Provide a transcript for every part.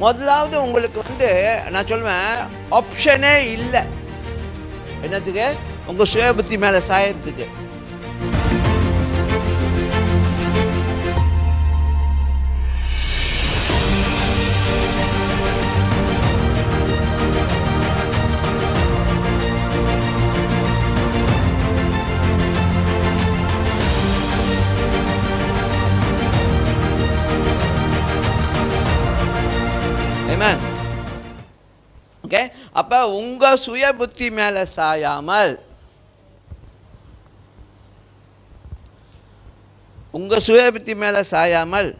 முதலாவது உங்களுக்கு வந்து நான் சொல்லுவேன் ஆப்ஷனே இல்லை. என்னத்துக்கு? உங்கள் சுயபுத்தி மேலே சாயத்துக்கு ஓகே அப்போ உங்கள் சுய புத்தி மேலே சாயாமல் உங்கள் சுய புத்தி மேலே சாயாமல்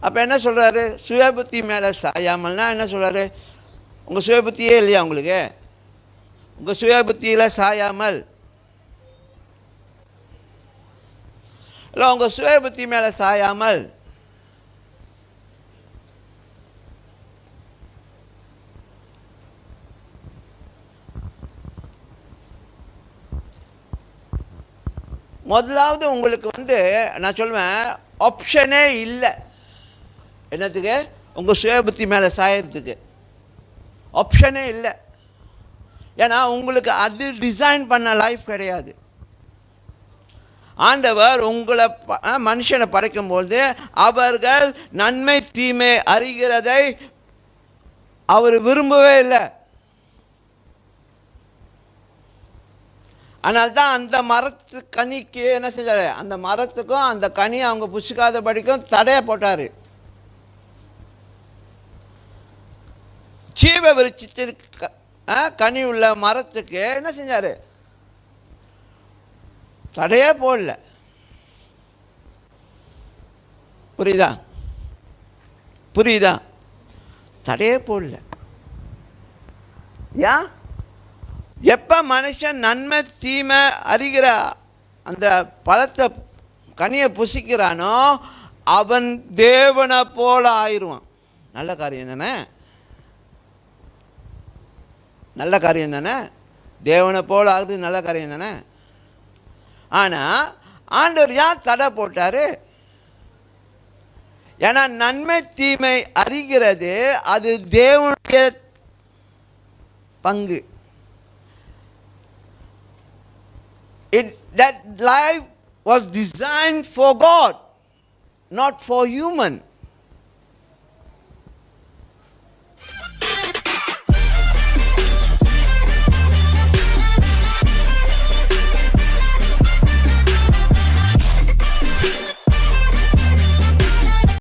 அப்போ என்ன சொல்கிறாரு சுய புத்தி மேலே சாயாமல்னா என்ன சொல்கிறாரு உங்கள் சுய புத்தியே இல்லையா உங்களுக்கு? உங்கள் சுய புத்தியில் சாயாமல். இல்லை உங்கள் சுய புத்தி மேலே சாயாமல். முதலாவது உங்களுக்கு வந்து நான் சொல்லுவேன் ஆப்ஷனே இல்லை. என்னத்துக்கு? உங்கள் சுயபுத்தி மேலே சாயறதுக்கு. ஆப்ஷனே இல்லை. ஏன்னா உங்களுக்கு அது டிசைன் பண்ண லைஃப் கிடையாது. ஆண்டவர் உங்களை மனுஷனை படைக்கும்போது அவர்கள் நன்மை தீமை அறிகிறதை அவர் விரும்பவே இல்லை. ஆனால் தான் அந்த மரத்து கனிக்கு என்ன செஞ்சார்? அந்த மரத்துக்கும் அந்த கனி அவங்க புசிக்காத படிக்கும் தடையை போட்டார். ஜீவ விருட்சத்திற்கு க- ஆ, கனி உள்ள மரத்துக்கு என்ன செஞ்சார்? தடையே போடல. புரியுதா? புரியுதா? தடையே போடல. ஏன்? எப்போ மனுஷன் நன்மை தீமை அறிகிற அந்த பழத்தை கனியை புசிக்கிறானோ அவன் தேவனை போல ஆயிடுவான். நல்ல காரியம் தானே? நல்ல காரியம் தானே? தேவனை போல ஆகுது நல்ல காரியம் தானே? ஆனால் ஆண்டவர் ஏன் தடை போட்டார்? ஏன்னா நன்மை தீமை அறிகிறது அது தேவனுடைய பங்கு. That life was designed for god not for human